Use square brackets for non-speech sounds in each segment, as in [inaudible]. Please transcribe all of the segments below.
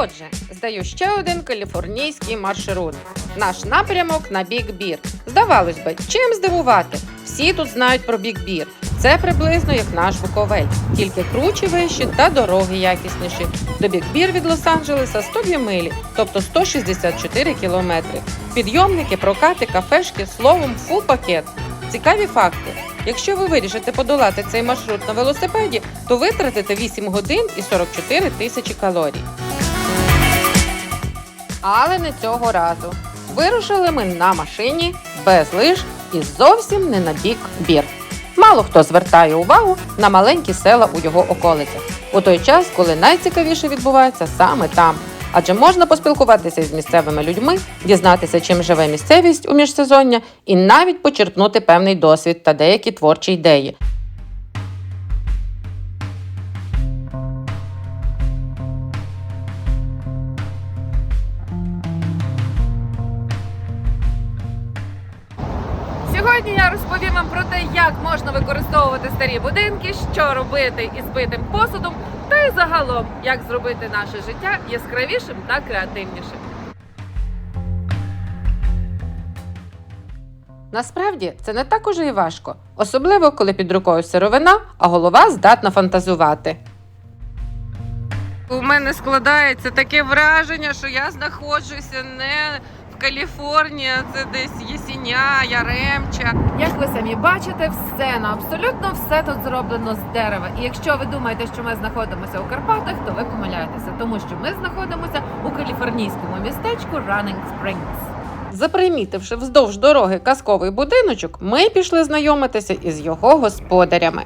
Отже, здаю ще один каліфорнійський маршрут. Наш напрямок на Бік Бір. Здавалось би, чим здивувати? Всі тут знають про Бік Бір. Це приблизно як наш Буковель, тільки кручі вищі та дороги якісніші. До Бік Бір від Лос-Анджелеса 102 милі, тобто 164 кілометри. Підйомники, прокати, кафешки, словом, фул пакет. Цікаві факти. Якщо ви вирішите подолати цей маршрут на велосипеді, то витратите 8 годин і 44 тисячі калорій. Але не цього разу. Вирушили ми на машині без лиж і зовсім не на бік бір. Мало хто звертає увагу на маленькі села у його околицях, у той час, коли найцікавіше відбувається саме там. Адже можна поспілкуватися з місцевими людьми, дізнатися, чим живе місцевість у міжсезоння, і навіть почерпнути певний досвід та деякі творчі ідеї. Сьогодні я розповім вам про те, як можна використовувати старі будинки, що робити із битим посудом, та й загалом, як зробити наше життя яскравішим та креативнішим. Насправді це не так уже і важко, особливо коли під рукою сировина, а голова здатна фантазувати. У мене складається таке враження, що я знаходжуся не а це десь Єсіня, Яремча. Як ви самі бачите, все ну абсолютно все тут зроблено з дерева. І якщо ви думаєте, що ми знаходимося у Карпатах, то ви помиляєтеся, тому що ми знаходимося у каліфорнійському містечку Running Springs. Запримітивши вздовж дороги казковий будиночок, ми пішли знайомитися із його господарями.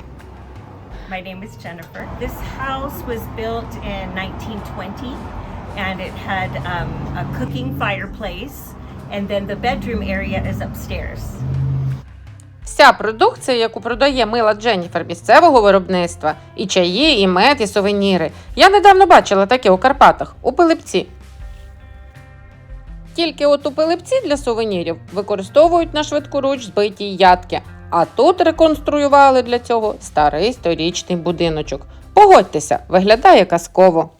My name is Jennifer. This house was built in 1920 and it had um, a cooking fireplace, and then the bedroom area is upstairs. Вся продукція, яку продає мила Дженніфер місцевого виробництва, і чаї, і мед, і сувеніри. Я недавно бачила таке у Карпатах, у Пилипці. Тільки от у Пилипці для сувенірів використовують на швидкоруч збиті ядки, а тут реконструювали для цього старий сторічний будиночок. Погодьтеся, виглядає казково.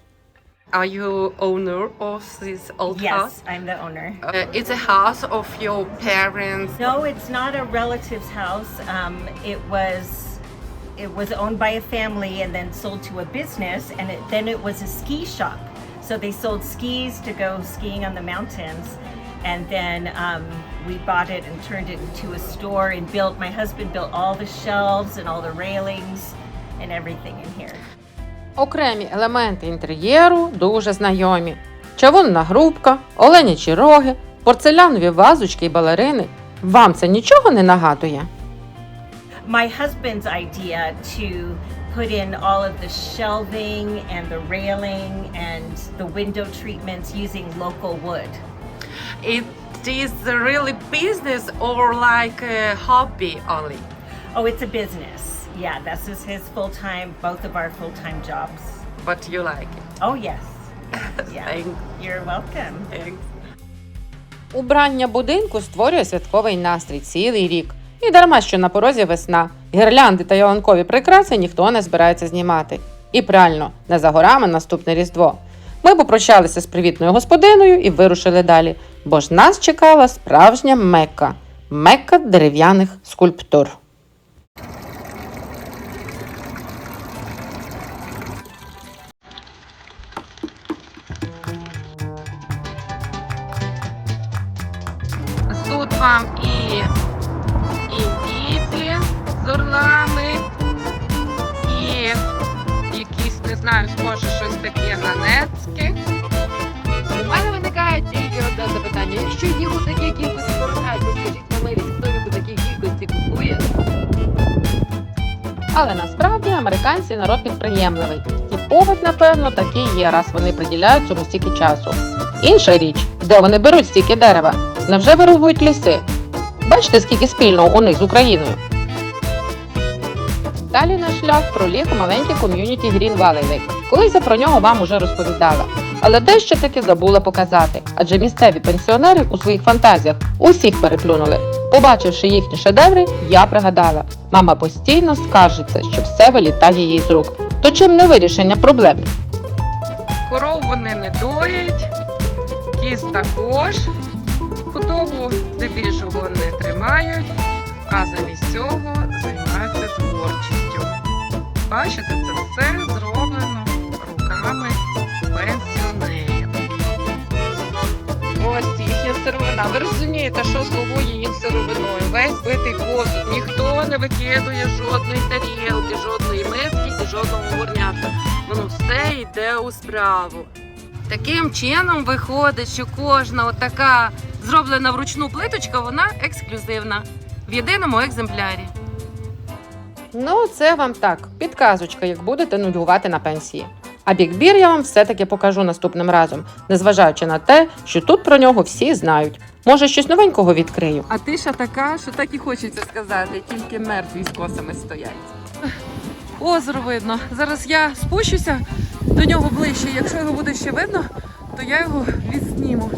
Are you owner of this old yes, house? I'm the owner. Uh, it's a house of your parents. No, it's not a relative's house. Um, it was it was owned by a family and then sold to a business, and it, then it was a ski shop. So they sold skis to go skiing on the mountains, and then um, we bought it and turned it into a store and built. My husband built all the shelves and all the railings and everything in here. Окремі елементи інтер'єру дуже знайомі: чавунна грубка, оленячі роги, порцелянові вазочки й балерини. Вам це нічого не нагадує? my husband's idea to put in all of the shelving and the railing and the window treatments using local wood. It is really business or like a hobby only? Oh, it's a business. Yeah, this is his full time, both of our full time jobs. But you like it. Oh, yes. [laughs] Yeah. Thank- You're welcome. Thanks. Убрання будинку створює святковий настрій цілий рік. І дарма, що на порозі весна. Гірлянди та ялинкові прикраси ніхто не збирається знімати. І правильно, не за горами наступне Різдво. Ми попрощалися з привітною господиною і вирушили далі, бо ж нас чекала справжня мекка мекка дерев'яних скульптур. Вам і індійці з орлами, і якісь, не знаю, схоже, щось таке ганецьке. У мене виникає тільки одне запитання. Якщо їх у такій кількості повертають, скажіть на милість, хто їх у такій кількості купує? Але насправді американці народ підприємливий. І повод, напевно, такий є, раз вони приділяють цьому стільки часу. Інша річ, де вони беруть стільки дерева, невже вирубують ліси? Бачите, скільки спільного у них з Україною? Далі наш шлях проліг маленький ком'юніті Green Valley Lake. Колись я про нього вам уже розповідала. Але дещо таки забула показати, адже місцеві пенсіонери у своїх фантазіях усіх переплюнули. Побачивши їхні шедеври, я пригадала, мама постійно скаржиться, що все вилітає їй з рук. То чим не вирішення проблем? Коров вони не доять, кіз також худобу здебільшого не тримають, а замість цього займаються творчістю. Бачите, це все зроблено руками пенсіонерів. Ось їхня сировина. Ви розумієте, що слугує їм сировиною? Весь битий посуд. Ніхто не викидує жодної тарілки, жодної миски і жодного горнятка. Воно все йде у справу. Таким чином виходить, що кожна отака зроблена вручну плиточка, вона ексклюзивна в єдиному екземплярі. Ну, це вам так, підказочка, як будете нудьгувати на пенсії. А бікбір я вам все-таки покажу наступним разом, незважаючи на те, що тут про нього всі знають. Може, щось новенького відкрию. А тиша така, що так і хочеться сказати, тільки мертві з косами стоять. Озеро видно. Зараз я спущуся до нього ближче. Якщо його буде ще видно, то я його відсніму.